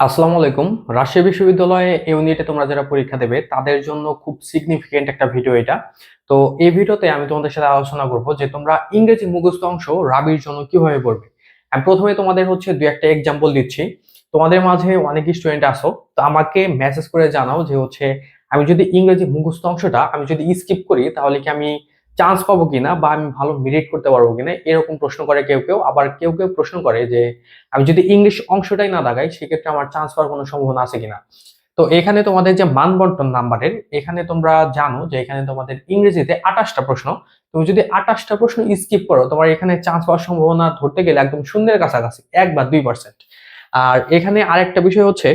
আসসালামু আলাইকুম। রাজশাহী বিশ্ববিদ্যালয়ে ইউনিটে তোমরা যারা পরীক্ষা দেবে, তাদের জন্য খুব সিগনিফিকেন্ট একটা ভিডিও এটা। তো এই ভিডিওতে আমি তোমাদের সাথে আলোচনা করব যে তোমরা ইংরেজি মুখস্থ অংশ রাবির জন্য কীভাবে পড়বে। আমি প্রথমে তোমাদের হচ্ছে দুই একটা এক্সাম্পল দিচ্ছি। তোমাদের মাঝে অনেক স্টুডেন্ট আসো তো আমাকে মেসেজ করে জানাও যে হচ্ছে, আমি যদি ইংরেজি মুখস্থ অংশটা আমি যদি স্কিপ করি, তাহলে কি আমি চান্স পাবো কিনা বা আমি ভালো মেরিট করতে পারব কিনা, এরকম প্রশ্ন করে কেউ কেউ। আবার কেউ কেউ প্রশ্ন করে যে, আমি যদি ইংলিশ অংশটাই না দাগাই সেক্ষেত্রে আমার চান্স পাওয়ার কোনো সম্ভাবনা আছে কিনা? তো এখানে তোমাদের যে মান বন্টন নাম্বারের এখানে তোমরা জানো যে, এখানে তোমাদের ইংরেজিতে আঠাশটা প্রশ্ন। তুমি যদি আঠাশটা প্রশ্ন স্কিপ করো, তোমার এখানে চান্স পাওয়ার সম্ভাবনা ধরতে গেলে একদম শূন্যের কাছাকাছি, এক বা দুই পার্সেন্ট আর এখানে আরেকটা বিষয় হচ্ছে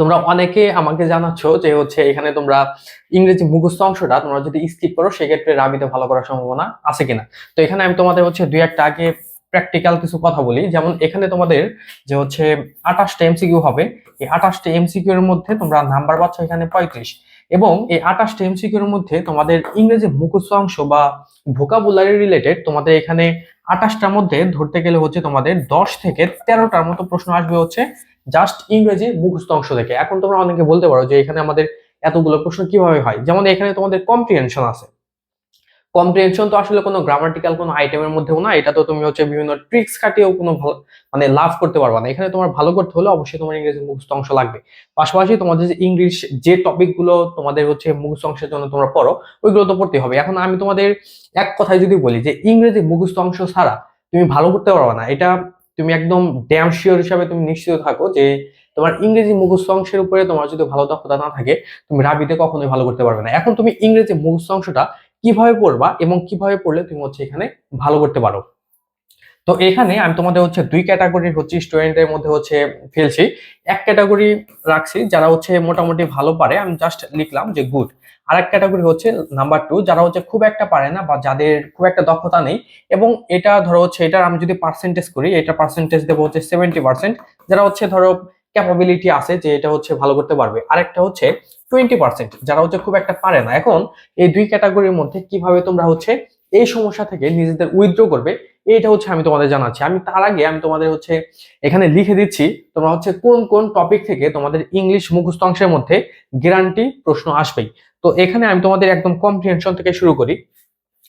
তোমরা অনেকে আমাকে জানাচ্ছ যে হচ্ছে এখানে তোমরা ইংরেজি মুখস্থ অংশটা তোমরা যদি স্কিপ করো, সেক্ষেত্রে রাবিতে ভালো করার সম্ভাবনা আছে কিনা। তো এখানে আমি তোমাদের হচ্ছে দুই একটা আগে প্র্যাকটিক্যাল কিছু কথা বলি। যেমন এখানে তোমাদের যে হচ্ছে আঠাশটা এমসিকিউ হবে, এই আঠাশটা এমসিকিউ এর মধ্যে তোমরা নাম্বার পাচ্ছ এখানে পঁয়ত্রিশ। এবং এই আঠাশটা এমসিকিউ এর মধ্যে তোমাদের ইংরেজি মুখস্থ অংশ বা ভোকাবুলারি রিলেটেড তোমাদের এখানে আঠাশটার মধ্যে ধরতে গেলে হচ্ছে তোমাদের দশ থেকে তেরোটার মতো প্রশ্ন আসবে হচ্ছে জাস্ট ইংরেজি মুখস্থ অংশ থেকে এখন তোমরা অনেকে বলতে পারো যে এখানে আমাদের এতগুলো প্রশ্ন কীভাবে হয়? যেমন এখানে তোমাদের কম্প্রিহেনশন আছে। কম্প্রিহেনশন তো আসলে কোনো গ্রামাটিক্যাল কোনো আইটেমের মধ্যেও না, এটা তো তুমি হচ্ছে বিভিন্ন ট্রিক্স খাটিয়েও কোনো মানে লাভ করতে পারবা না। এখানে তোমার ভালো করতে হলে অবশ্যই তোমার ইংরেজি মুখস্থ অংশ লাগবে। পাশাপাশি তোমাদের যে ইংলিশ যে টপিকগুলো তোমাদের হচ্ছে মুখস্থ অংশের জন্য তোমরা পড়ো, ওইগুলো তো পড়তে হবে। এখন আমি তোমাদের এক কথায় যদি বলি যে ইংরেজি মুখস্থ অংশ ছাড়া তুমি ভালো করতে পারবে না, এটা তুমি একদম ড্যাম শিওর হিসাবে তুমি নিশ্চিত থাকো যে তোমার ইংরেজি মুখস্থ অংশের উপরে তোমার যদি ভালো দক্ষতা না থাকে, তুমি রাবিতে কখনোই ভালো করতে পারবে না। এখন তুমি ইংরেজি মুখস্থ অংশটা কীভাবে পড়বা এবং কীভাবে পড়লে তুমি হচ্ছে এখানে ভালো করতে পারো? তো এখানে আমি তোমাদের হচ্ছে দুই ক্যাটাগরির হচ্ছে স্টুডেন্টের মধ্যে হচ্ছে ফেলছি। এক ক্যাটাগরি রাখছি যারা হচ্ছে মোটামুটি ভালো পারে, আমি জাস্ট লিখলাম যে গুড আর এক ক্যাটাগরি হচ্ছে নাম্বার টু যারা হচ্ছে খুব একটা পারে না বা যাদের খুব একটা দক্ষতা নেই এবং এটা ধরো হচ্ছে এটার আমি যদি পার্সেন্টেজ করি, এটা পার্সেন্টেজ দেবো হচ্ছে সেভেন্টি পার্সেন্ট যারা হচ্ছে ধরো ক্যাপাবিলিটি আছে যে এটা হচ্ছে ভালো করতে পারবে। আরেকটা হচ্ছে টোয়েন্টি পার্সেন্ট যারা হচ্ছে খুব একটা পারে না। এখন এই দুই ক্যাটাগরির মধ্যে কীভাবে তোমরা হচ্ছে এই সমস্যা থেকে নিজেদের উইথড্র করবে, এইটা হচ্ছে আমি তোমাদের জানাচ্ছি। আমি তার আগে আমি তোমাদের হচ্ছে এখানে লিখে দিচ্ছি, তোমরা হচ্ছে কোন কোন টপিক থেকে তোমাদের ইংলিশ মুখস্থ অংশের মধ্যে গ্যারান্টি প্রশ্ন আসবেই। তো এখানে আমি তোমাদের একদম কম্প্রিহেনশন থেকে শুরু করি।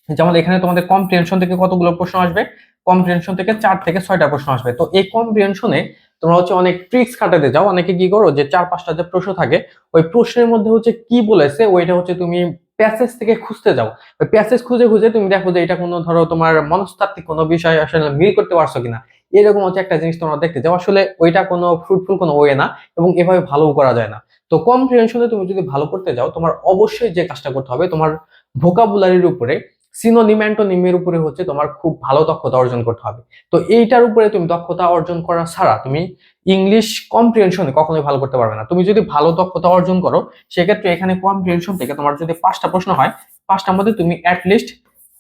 যেমন এখানে তোমাদের কম্প্রিহেনশন থেকে কতগুলো প্রশ্ন আসবে? কম্প্রিহেনশন থেকে চার থেকে ছয়টা প্রশ্ন আসবে। তো এই কম্প্রিহেনশনে তোমরা হচ্ছে অনেক ট্রিক্স খাটাতে যাও। অনেকে কি করো যে চার পাঁচটা যে প্রশ্ন থাকে, ওই প্রশ্নের মধ্যে হচ্ছে কি বলেছে, ওইটা হচ্ছে তুমি প্যাসেজ থেকে খুঁজতে যাও। প্যাসেজ খুঁজে খুঁজে তুমি দেখো যে এটা কোনো ধরো তোমার মনস্তাত্ত্বিক কোনো বিষয় আসলে মিল করতে পারছ কিনা। এরকম হচ্ছে একটা জিনিস তোমরা দেখতে যাও। আসলে ওইটা কোনো ফ্রুটফুল কোনো ওয়ে না এবং এভাবে ভালো করা যায় না। তো কম্প্রিহেনশনে তুমি যদি ভালো করতে যাও, তোমার অবশ্যই যে কাজটা করতে হবে, তোমার ভোকাবুলারির উপরে সিনোনিম অ্যান্টোনিমের উপরে হচ্ছে তোমার খুব ভালো দক্ষতা অর্জন করতে হবে। তো এইটার উপরে তুমি দক্ষতা অর্জন করা ছাড়া তুমি ইংলিশ কম্প্রিহেনশনে কখনোই ভালো করতে পারবে না। তুমি যদি ভালো দক্ষতা অর্জন করো, সেক্ষেত্রে এখানে কম্প্রিহেনশন থেকে তোমার যদি পাঁচটা প্রশ্ন হয়, পাঁচটার মধ্যে তুমি অ্যাটলিস্ট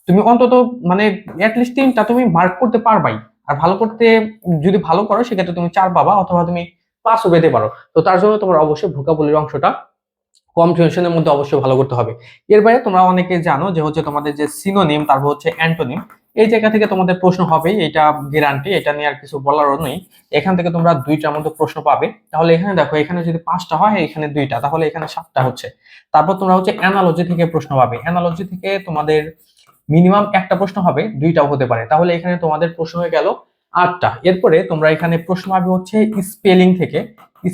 তুমি অন্তত মানে অ্যাটলিস্ট তিনটা তুমি মার্ক করতে পারবাই। আর ভালো করতে, যদি ভালো করো, সেক্ষেত্রে তুমি চার পাবা অথবা তুমি পাঁচও পেতে পারো। তো তার জন্য তোমার অবশ্যই ভোকাবুলির অংশটা কম্প্রিহেনশনের মধ্যে অবশ্যই ভালো করতে হবে। এর বাইরে তোমরা অনেকে জানো যে হচ্ছে তোমাদের যে সিনোনিম তারপর হচ্ছে অ্যান্টোনিম এই জায়গা থেকে তোমাদের প্রশ্ন হবে, এটা গ্যারান্টি এটা নিয়ে আর কিছু বলারও নেই। এখান থেকে তোমরা দুইটার মধ্যে প্রশ্ন পাবে। তাহলে এখানে দেখো, এখানে যদি পাঁচটা হয়, এখানে দুইটা, তাহলে এখানে সাতটা হচ্ছে। তারপর তোমরা হচ্ছে অ্যানালজি থেকে প্রশ্ন পাবে। অ্যানালজি থেকে তোমাদের মিনিমাম একটা প্রশ্ন হবে, দুইটাও হতে পারে। তাহলে এখানে তোমাদের প্রশ্ন হয়ে গেল আটটা। এরপরে তোমরা এখানে প্রশ্ন পাবে হচ্ছে স্পেলিং থেকে।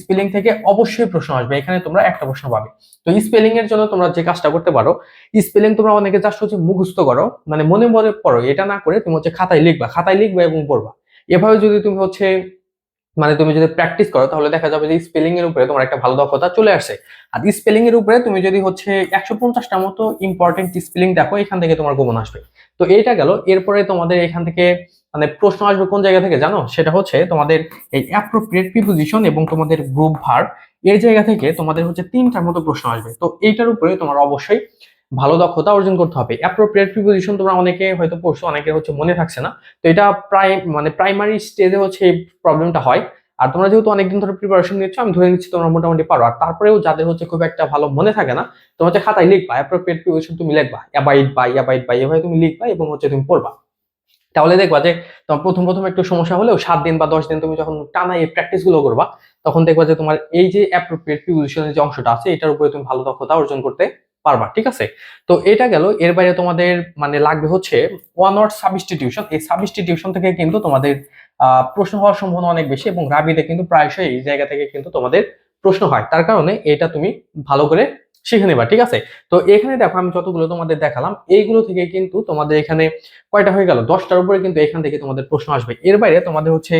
স্পেলিং থেকে অবশ্যই প্রশ্ন আসবে। এখানে তোমরা একটা প্রশ্ন পাবে। তো স্পেলিং এর জন্য তোমরা যে কাজটা করতে পারো স্পেলিং তোমরা অনেকে জাস্ট হচ্ছে মুখস্থ করো মানে মনে মনে পড়ো। এটা না করে তুমি হচ্ছে খাতায় লিখবা খাতায় লিখবা এবং পড়বা। এভাবে যদি তুমি হচ্ছে মানে তুমি যদি প্র্যাকটিস করো, তাহলে দেখা যাবে যে স্পেলিং এর উপরে তোমার একটা ভালো দক্ষতা চলে আসে। আর স্পেলিং এর উপরে তুমি যদি হচ্ছে একশো পঞ্চাশটা মতো ইম্পর্টেন্ট স্পেলিং দেখো, এখান থেকে তোমার গোপন আসবে। তো এইটা গেল। এরপরে তোমাদের এখান থেকে মানে প্রশ্ন আসবে কোন জায়গা থেকে জানো? সেটা হচ্ছে তোমাদের এই অ্যাপ্রোপ্রিয়েট প্রিপোজিশন এবং তোমাদের গ্রুপ ভার এই জায়গা থেকে তোমাদের হচ্ছে তিনটার মতো প্রশ্ন আসবে। তো এইটার উপরে তোমার অবশ্যই ভালো দক্ষতা অর্জন করতে হবে। অ্যাপ্রোপ্রিয়েট প্রিপোজিশন তোমরা অনেকে হয়তো পড়ছো, অনেকে হচ্ছে মনে থাকছে না। তো এটা প্রায় মানে প্রাইমারি স্টেজে হচ্ছে এই প্রবলেমটা হয়। আর তোমরা যেহেতু অনেকদিন ধরে প্রিপারেশন নিচ্ছ, আমি ধরে নিচ্ছি তোমরা মোটামুটি পারো। আর তারপরেও যাদের হচ্ছে খুব একটা ভালো মনে থাকে না, তোমার হচ্ছে খাতায় লিখবা অ্যাপ্রোপ্রিয়েট প্রিপোজিশন তুমি লিখবা অ্যাবাইড বাই অ্যাবাইড বাই এভাবে তুমি লিখবা এবং হচ্ছে তুমি পড়বা। তাহলে দেখবা যে তোমার প্রথম প্রথম একটু সমস্যা হলেও সাত দিন বা দশ দিন তুমি যখন টানা এই প্র্যাকটিসগুলো করবা, তখন দেখবা যে তোমার এই যে অ্যাপ্রোপ্রিয়েট প্রিপোজিশনের যে অংশটা আছে, এটার উপরে তুমি ভালো দক্ষতা অর্জন করতে পারবা, ঠিক আছে? তো এটা গেল। এর বাইরে তোমাদের মানে লাগবে হচ্ছে ওয়ান ওয়ার্ড সাবস্টিটিউশন এই সাবস্টিটিউশন থেকে কিন্তু তোমাদের প্রশ্ন হওয়ার সম্ভাবনা অনেক বেশি এবং রাবিতে কিন্তু প্রায়শই এই জায়গা থেকে কিন্তু তোমাদের প্রশ্ন হয়। তার কারণে এটা তুমি ভালো করে শিখে নেবা, ঠিক আছে? তো এখানে দেখো আমি যতগুলো তোমাদের দেখালাম, এইগুলো থেকে কিন্তু তোমাদের এখানে কয়টা হয়ে গেল? দশটার উপরে কিন্তু এখান থেকে তোমাদের প্রশ্ন আসবে। এর বাইরে তোমাদের হচ্ছে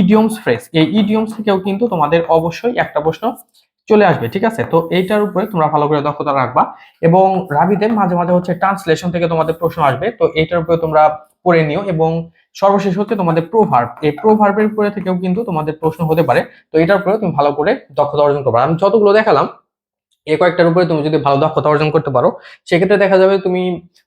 ইডিয়মস ফ্রেজ এই ইডিয়মস থেকেও কিন্তু তোমাদের অবশ্যই একটা প্রশ্ন চলে আসবে, ঠিক আছে? তো এইটার উপরে তোমরা ভালো করে দক্ষতা রাখবা এবং রাবিদের মাঝে মাঝে হচ্ছে ট্রান্সলেশন থেকে তোমাদের প্রশ্ন আসবে। তো এইটার উপরে তোমরা পড়ে নিও এবং সর্বশেষ হচ্ছে তোমাদের প্রোভার্ব এই প্রোভার্বের উপরে থেকেও কিন্তু তোমাদের প্রশ্ন হতে পারে। তো এটার উপরে তুমি ভালো করে দক্ষতা অর্জন করবে। আমি যতগুলো দেখালাম, এ কয়েকটার উপরে তুমি যদি ভালো দক্ষতা অর্জন করতে পারো, সেক্ষেত্রে দেখা যাবে তুমি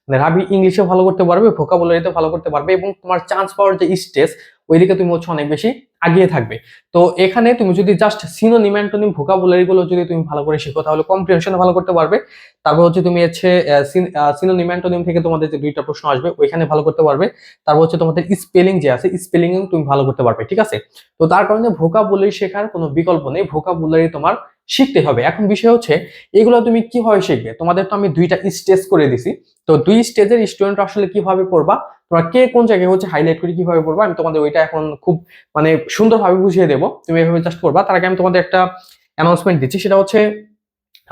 রাবি ইংলিশে ভালো করতে পারবে ভোকাবুলারিতে ভালো করতে পারবে এবং তোমার চান্স পাওয়ার যে স্টেজ ওইদিকে তুমি হচ্ছে অনেক বেশি আগিয়ে থাকবে। তো এখানে তুমি যদি জাস্ট সিনোনিম অ্যান্টোনিম ভোকাবুলারি গুলো যদি তুমি ভালো করে শিখো, তাহলে কম্প্রিহেনশন ভালো করতে পারবে। তারপর হচ্ছে তুমি হচ্ছে সিনোনিম অ্যান্টোনিম থেকে তোমাদের যে দুইটা প্রশ্ন আসবে, ওইখানে ভালো করতে পারবে। তারপর হচ্ছে তোমাদের স্পেলিং যে আছে স্পেলিং তুমি ভালো করতে পারবে, ঠিক আছে? তো তার কারণে ভোকাবুলারি শেখার কোনো বিকল্প নেই। ভোকাবুলারি তোমার শিখতে হবে। এখন বিষয় হচ্ছে, এগুলো তুমি কীভাবে শিখবে? তোমাদের তো আমি দুইটা স্টেজ করে দিছি। তো দুই স্টেজের স্টুডেন্ট আসলে কীভাবে পড়বা? তোমরা কে কোন জায়গায় হচ্ছে হাইলাইট করে কীভাবে পড়বা? আমি তোমাদের ওইটা এখন খুব মানে সুন্দরভাবে বুঝিয়ে দেবো। তুমি এভাবে জাস্ট করবা তার আগে আমি তোমাদের একটা অ্যানাউন্সমেন্ট দিচ্ছি। সেটা হচ্ছে,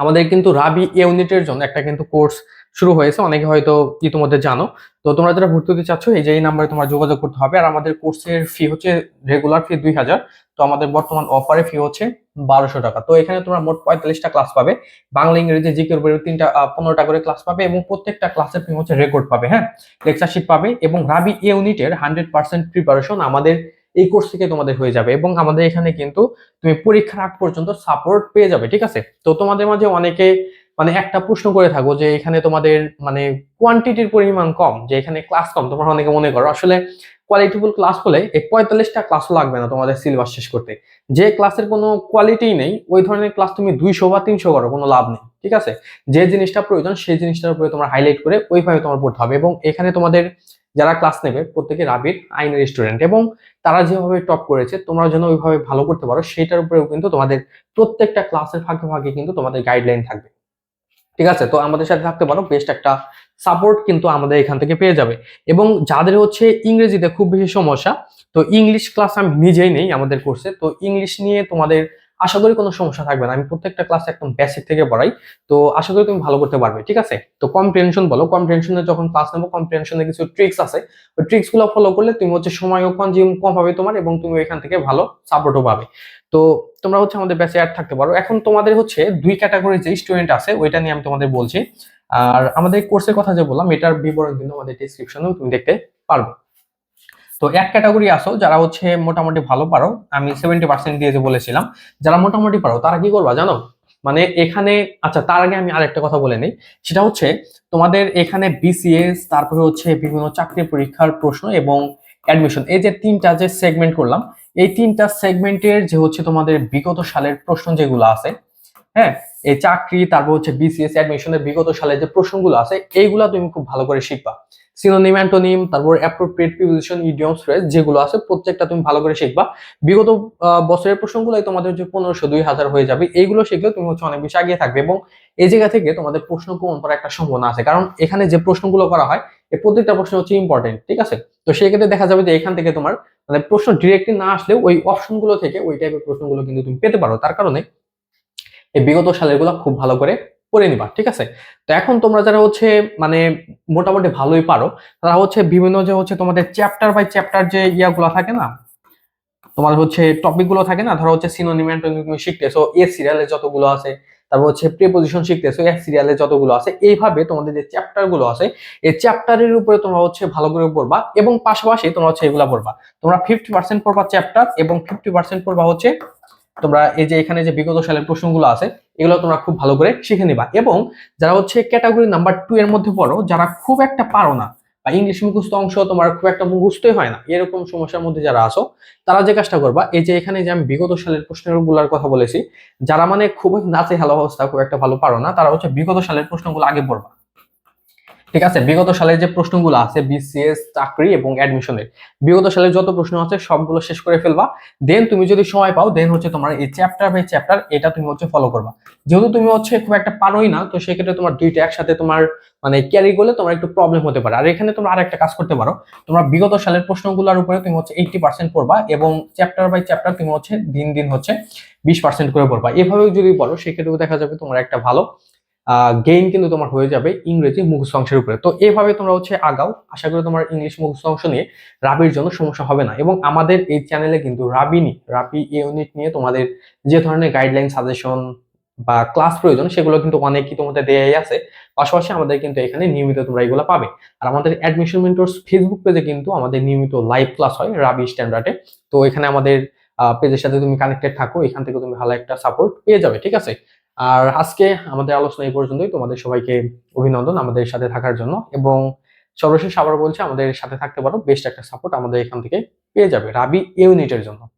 আমাদের কিন্তু রাবি ইউনিটের জন্য একটা কিন্তু কোর্স শুরু হয়েছে, অনেকে হয়তো ইতিমধ্যে জানো। তো তোমরা যারা ভর্তি হতে চাচ্ছ, এই যে এই নাম্বারে তোমার যোগাযোগ করতে হবে। আর আমাদের কোর্সের ফি হচ্ছে রেগুলার ফি দুই হাজার। তো আমাদের বর্তমান অফারে ফি হচ্ছে বারোশো টাকা। তো এখানে তোমরা মোট পঁয়তাল্লিশটা ক্লাস পাবে। বাংলা, ইংরেজি জিকের উপরে তিনটা পনেরোটা করে ক্লাস পাবে এবং প্রত্যেকটা ক্লাসের ফি হচ্ছে রেকর্ড পাবে হ্যাঁ? লেকচার শিট পাবে এবং রাবি ইউনিটের হান্ড্রেড পার্সেন্ট প্রিপারেশন আমাদের এই কোর্স থেকে তোমাদের হয়ে যাবে এবং আমাদের এখানে কিন্তু তুমি পরীক্ষার আগ পর্যন্ত সাপোর্ট পেয়ে যাবে, ঠিক আছে? তো তোমাদের মাঝে অনেকে মানে একটা প্রশ্ন করে থাকো যে এখানে তোমাদের মানে কোয়ান্টিটির পরিমাণ কম, যে এখানে ক্লাস কম, তোমরা অনেকে মনে করো। আসলে কোয়ালিটিফুল ক্লাস হলে এই পঁয়তাল্লিশটা ক্লাসও লাগবে না তোমাদের সিলেবাস শেষ করতে। যে ক্লাসের কোনো কোয়ালিটি নেই, ওই ধরনের ক্লাস তুমি দুইশো বা তিনশো করো, কোনো লাভ নেই, ঠিক আছে? যে জিনিসটা প্রয়োজন, সেই জিনিসটার উপরে তোমার হাইলাইট করে ওইভাবে তোমার পড়তে হবে। এবং এখানে তোমাদের যারা ক্লাস নেবে, প্রত্যেকে রাবির আইনের স্টুডেন্ট এবং তারা যেভাবে টপ করেছে, তোমরা যেন ওইভাবে ভালো করতে পারো সেটার উপরেও কিন্তু তোমাদের প্রত্যেকটা ক্লাসের ফাঁকে ফাঁকে কিন্তু তোমাদের গাইডলাইন থাকবে। ঠিক আছে? তো আমাদের সাথে থাকতে পারো বেস্ট একটা সাপোর্ট কিন্তু আমাদের এখান থেকে পেয়ে যাবে। এবং যাদের হচ্ছে ইংরেজিতে খুব বেশি সমস্যা, তো ইংলিশ ক্লাস আমি নিজেই নেই আমাদের কোর্সে তো ইংলিশ নিয়ে তোমাদের আশা করি কোনো সমস্যা থাকবে না। আমি প্রত্যেকটা ক্লাস একদম বেসিক থেকে পড়াই। তো আশা করি তুমি ভালো করতে পারবে, ঠিক আছে? তো কম্প্রিহেনশন বলো। কম্প্রিহেনশনে যখন ক্লাস নেব কম্প্রিহেনশনে কিছু ট্রিক্স আছে। ওই ট্রিক্সগুলো ফলো করলে তুমি হচ্ছে সময়ও কনজিউম কম হবে তোমার এবং তুমি এখান থেকে ভালো সাপোর্টও পাবে। তো তোমরা হচ্ছে আমাদের ব্যাচে অ্যাড থাকতে পারো। এখন তোমাদের হচ্ছে দুই ক্যাটাগরির যে স্টুডেন্ট আছে, ওইটা নিয়ে আমি তোমাদের বলছি। আর আমাদের কোর্সের কথা যে বললাম, এটার বিবরণ কিন্তু আমাদের ডিসক্রিপশনেও তুমি দেখতে পারবে। তো এক ক্যাটাগরি আসো, যারা হচ্ছে মোটামুটি ভালো পারো, আমি সেভেন্টি পার্সেন্ট দিয়ে যে বলেছিলাম, যারা মোটামুটি পারো, তারা কি করবা জানো? মানে এখানে আচ্ছা তার আগে আমি আরেকটা কথা বলে নিই, সেটা হচ্ছে তোমাদের এখানে বিসিএস তারপরে হচ্ছে বিভিন্ন চাকরি পরীক্ষার প্রশ্ন এবং অ্যাডমিশন এই যে তিনটা যে সেগমেন্ট করলাম, এই তিনটা সেগমেন্টের যে হচ্ছে তোমাদের বিগত সালের প্রশ্ন যেগুলো আছে হ্যাঁ এই চাকরি, তারপর হচ্ছে বিসিএস অ্যাডমিশনের বিগত সালে যে প্রশ্নগুলো আছে, এইগুলা তুমি খুব ভালো করে শিখবা। সিনোনিম অ্যান্টোনিম তারপর অ্যাপ্রোপ্রিয়েট প্রিপোজিশন ইডিয়মস ফ্রেজ যেগুলো আছে, প্রত্যেকটা তুমি ভালো করে শিখবা। বিগত বছরের প্রশ্নগুলোই তোমাদের যে পনেরোশো দুই হাজার হয়ে যাবে। এইগুলো শিখলে তুমি হচ্ছে অনেক বেশি আগিয়ে থাকবে এবং এই জায়গা থেকে তোমাদের প্রশ্ন কমন করার একটা সম্ভাবনা আছে। কারণ এখানে যে প্রশ্নগুলো করা হয় এই প্রত্যেকটা প্রশ্ন হচ্ছে ইম্পর্টেন্ট ঠিক আছে? তো সেক্ষেত্রে দেখা যাবে যে এখান থেকে তোমার মানে প্রশ্ন ডিরেক্টলি না আসলেও ওই অপশনগুলো থেকে ওই টাইপের প্রশ্নগুলো কিন্তু তুমি পেতে পারো। তার কারণে এই বিগত সালেরগুলো খুব ভালো করে পড়ে নিবা, ঠিক আছে? তো এখন তোমরা যারা হচ্ছে মানে মোটামুটি ভালোই পারো, তারা হচ্ছে বিভিন্ন যে হচ্ছে তোমাদের চ্যাপ্টার বাই চ্যাপ্টার যে ইয়াগুলো থাকে না, তোমার হচ্ছে টপিকগুলো থাকে না, ধরো হচ্ছে সিনোনিম শিখতেছো এ সিরিয়ালে যতগুলো আছে, তারপর হচ্ছে প্রিপোজিশন শিখতেছো এক সিরিয়ালে যতগুলো আছে, এইভাবে তোমাদের যে চ্যাপ্টারগুলো আছে, এই চ্যাপ্টারের উপরে তোমরা হচ্ছে ভালো করে পড়বা এবং পাশাপাশি তোমরা হচ্ছে এগুলা পড়বা। তোমরা ফিফটি পার্সেন্ট পড়বা চ্যাপ্টার এবং ফিফটি পার্সেন্ট পড়বা হচ্ছে তোমরা এই যে এখানে যে বিগত সালের প্রশ্নগুলো আছে, এগুলো তোমরা খুব ভালো করে শিখে নিবা। এবং যারা হচ্ছে ক্যাটাগরি নাম্বার টু এর মধ্যে পড়ো, যারা খুব একটা পারো না, বা ইংলিশ মুখস্থ অংশ তোমার খুব একটা মুখস্থই হয় না, এরকম সমস্যার মধ্যে যারা আসো তারা যে কাজটা করবা, এই যে এখানে যে আমি বিগত সালের প্রশ্নগুলোর কথা বলেছি, যারা মানে খুব নাচে ভালো অবস্থা খুব একটা ভালো পারো না, তারা হচ্ছে বিগত সালের প্রশ্নগুলো আগে পড়বা। ঠিক আছে? বিগত সালের যে প্রশ্নগুলো আছে বিসিএস চাকরি এবং অ্যাডমিশনের বিগত সালের যত প্রশ্ন আছে, সবগুলো শেষ করে ফেলবা। দেন তুমি যদি সময় পাও দেন হচ্ছে তোমার এই চ্যাপ্টার বাই চ্যাপ্টার এটা তুমি হচ্ছে ফলো করবা। যেহেতু তুমি হচ্ছে খুব একটা পারোই না, তো সেক্ষেত্রে তোমার দুইটা একসাথে তোমার মানে ক্যারি করলে তোমার একটু প্রবলেম হতে পারে। আর এখানে তোমরা আরেকটা কাজ করতে পারো। তোমরা বিগত সালের প্রশ্নগুলোর উপরে তুমি হচ্ছে এইটটি পার্সেন্ট পড়বা এবং চ্যাপ্টার বাই চ্যাপ্টার তুমি হচ্ছে দিন দিন হচ্ছে বিশ পার্সেন্ট করে পড়বা। এভাবে যদি পড়ো, সেক্ষেত্রেও দেখা যাবে তোমার একটা ভালো গেইন কিন্তু তোমার হয়ে যাবে ইংরেজি মুখস্থ অংশের উপরে। তো এভাবে তোমরা হচ্ছে আগাও। আশা করি তোমার ইংলিশ মুখস্থ অংশ নিয়ে রাবির জন্য সমস্যা হবে না। এবং আমাদের এই চ্যানেলে কিন্তু রাবি রাবিনি, রাবি ইউনিট নিয়ে তোমাদের যে ধরনের গাইডলাইন সাজেশন বা ক্লাস প্রয়োজন, সেগুলো কিন্তু অনেকই তোমাদের দেয়াই আছে। পাশাপাশি আমাদের কিন্তু এখানে নিয়মিত তোমরা এগুলো পাবে। আর আমাদের অ্যাডমিশন মেন্টরস ফেসবুক পেজে কিন্তু আমাদের নিয়মিত লাইভ ক্লাস হয় রাবি স্ট্যান্ডার্ডে তো এখানে আমাদের পেজের সাথে তুমি কানেক্টেড থাকো, এখান থেকে তুমি ভালো একটা সাপোর্ট পেয়ে যাবে, ঠিক আছে? আর আজকে আমাদের আলোচনা এই পর্যন্তই। তোমাদের সবাইকে অভিনন্দন আমাদের সাথে থাকার জন্য এবং সর্বশেষ আবার বলছে, আমাদের সাথে থাকতে পারো। বেস্ট একটা সাপোর্ট আমাদের এখান থেকে পেয়ে যাবে রাবি ইউনিটের জন্য।